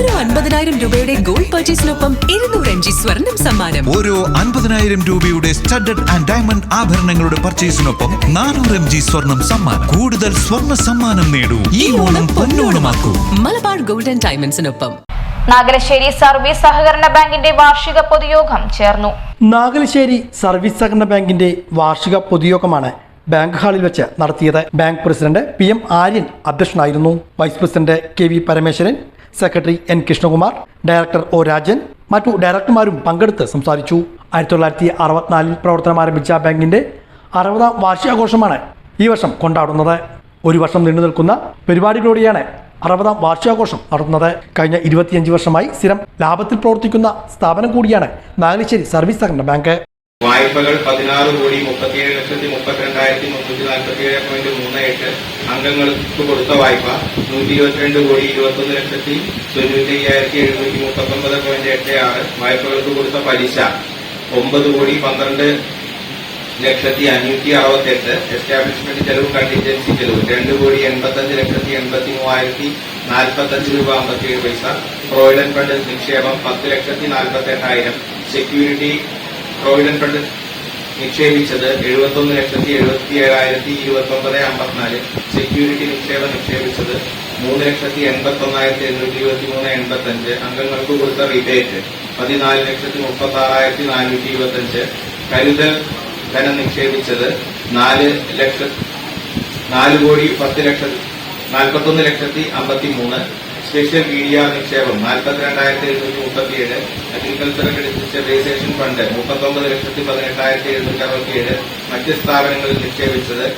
ഓരോ അൻപതിനായിരം രൂപയുടെ ഗോൾഡ് പർച്ചേസിനൊപ്പം ഇരുന്നൂറ് എം ജി സ്വർണം സമ്മാനം. ഓരോ അൻപതിനായിരം രൂപയുടെ സ്റ്റഡഡ് ആൻഡ് ഡയമണ്ട് ആഭരണങ്ങളുടെ പർച്ചേസിനൊപ്പം നാനൂറ് എം ജി സ്വർണം സമ്മാനം. കൂടുതൽ സ്വർണ സമ്മാനം നേടൂ. ഈ ഓണം പൊന്നോണമാക്കൂ. മലബാർ ഗോൾഡ് ആൻഡ് ഡയമണ്ട്സിനൊപ്പം നാഗലശ്ശേരി സർവീസ് സഹകരണ ബാങ്കിന്റെ വാർഷിക പൊതുയോഗം ചേർന്നു. നാഗലശ്ശേരി സർവീസ് സഹകരണ ബാങ്കിന്റെ വാർഷിക പൊതുയോഗമാണ് ബാങ്ക് ഹാളിൽ വെച്ച് നടത്തിയത്. Bank president P M Aryan അധ്യക്ഷനായിരുന്നു. Vice president K V Parameswaran secretary N Krishnakumar director O Rajan മറ്റു ഡയറക്ടർമാരും പങ്കെടുത്ത് സംസാരിച്ചു. ആയിരത്തി തൊള്ളായിരത്തി അറുപത്തിനാലിൽ പ്രവർത്തനം ആരംഭിച്ച ബാങ്കിന്റെ അറുപതാം വാർഷികാഘോഷമാണ് ഈ വർഷം കൊണ്ടാടുന്നത്. ഒരു വർഷം നീണ്ടു നിൽക്കുന്ന പരിപാടികളോടെയാണ് അറുപതാം വാർഷികാഘോഷം നടത്തുന്നത്. കഴിഞ്ഞ ഇരുപത്തിയഞ്ച് വർഷമായി സ്ഥിരം ലാഭത്തിൽ പ്രവർത്തിക്കുന്ന സ്ഥാപനം കൂടിയാണ് നാഗലശ്ശേരി സർവീസ് സഹകരണ ബാങ്ക്. വായ്പകൾ പതിനാറ് കോടി മുപ്പത്തിയേഴ് ലക്ഷത്തി മുപ്പത്തിരണ്ടായിരത്തി മുന്നൂറ്റി നാൽപ്പത്തി ഏഴ് പോയിന്റ് മൂന്ന് എട്ട് അംഗങ്ങൾക്ക് കൊടുത്ത വായ്പ നൂറ്റി ഇരുപത്തിരണ്ട് കോടി ഇരുപത്തൊന്ന് ലക്ഷത്തി തൊണ്ണൂറ്റി അയ്യായിരത്തി എഴുന്നൂറ്റി മുപ്പത്തൊമ്പത് പോയിന്റ് എട്ട് ആറ് വായ്പകൾക്ക് കൊടുത്ത പലിശ ഒമ്പത് കോടി പന്ത്രണ്ട് ലക്ഷത്തി അഞ്ഞൂറ്റി അറുപത്തെട്ട് എസ്റ്റാബ്ലിഷ്മെന്റ് ചെലവ് കണ്ടിൻജൻസി ചെലവ് രണ്ട് കോടി എൺപത്തഞ്ച് ലക്ഷത്തി എൺപത്തി മൂവായിരത്തി നാൽപ്പത്തഞ്ച് രൂപ അമ്പത്തിയേഴ് പൈസ പ്രൊവിഡന്റ് ഫണ്ട് നിക്ഷേപം പത്ത് ലക്ഷത്തി നാൽപ്പത്തി എട്ടായിരം സെക്യൂരിറ്റി പ്രോവിഡന്റ് ഫണ്ട് നിക്ഷേപിച്ചത് എഴുപത്തൊന്ന് ലക്ഷത്തി എഴുപത്തി ഏഴായിരത്തി ഇരുപത്തി ഒമ്പത് അമ്പത്തിനാല്. സെക്യൂരിറ്റി നിക്ഷേപം നിക്ഷേപിച്ചത് മൂന്ന് ലക്ഷത്തി എൺപത്തി ഒന്നായിരത്തി എണ്ണൂറ്റി ഇരുപത്തി മൂന്ന് എൺപത്തഞ്ച് അംഗങ്ങൾക്ക് കൊടുത്ത റിബേറ്റ് പതിനാല് ലക്ഷത്തി മുപ്പത്തി ആറായിരത്തി നാനൂറ്റി ഇരുപത്തഞ്ച് കരുതൽ ധനം നിക്ഷേപിച്ചത് നാല് ലക്ഷ നാല് കോടി പത്ത് ലക്ഷം നാൽപ്പത്തൊന്ന് ലക്ഷത്തി അമ്പത്തി മൂന്ന് സ്പെഷ്യൽ മീഡിയ നിക്ഷേപം. നാൽപ്പത്തിരണ്ടായിരത്തി എഴുന്നൂറ്റി മുപ്പത്തിയേഴ്. അഗ്രികൾച്ചർ ഡിജിറ്റലൈസേഷൻ ഫണ്ട് മുപ്പത്തൊമ്പത് ലക്ഷത്തി പതിനെട്ടായിരത്തി എഴുന്നൂറ്റി അറുപത്തിയേഴ് മറ്റ് സ്ഥാപനങ്ങളിൽ നിക്ഷേപിച്ചത്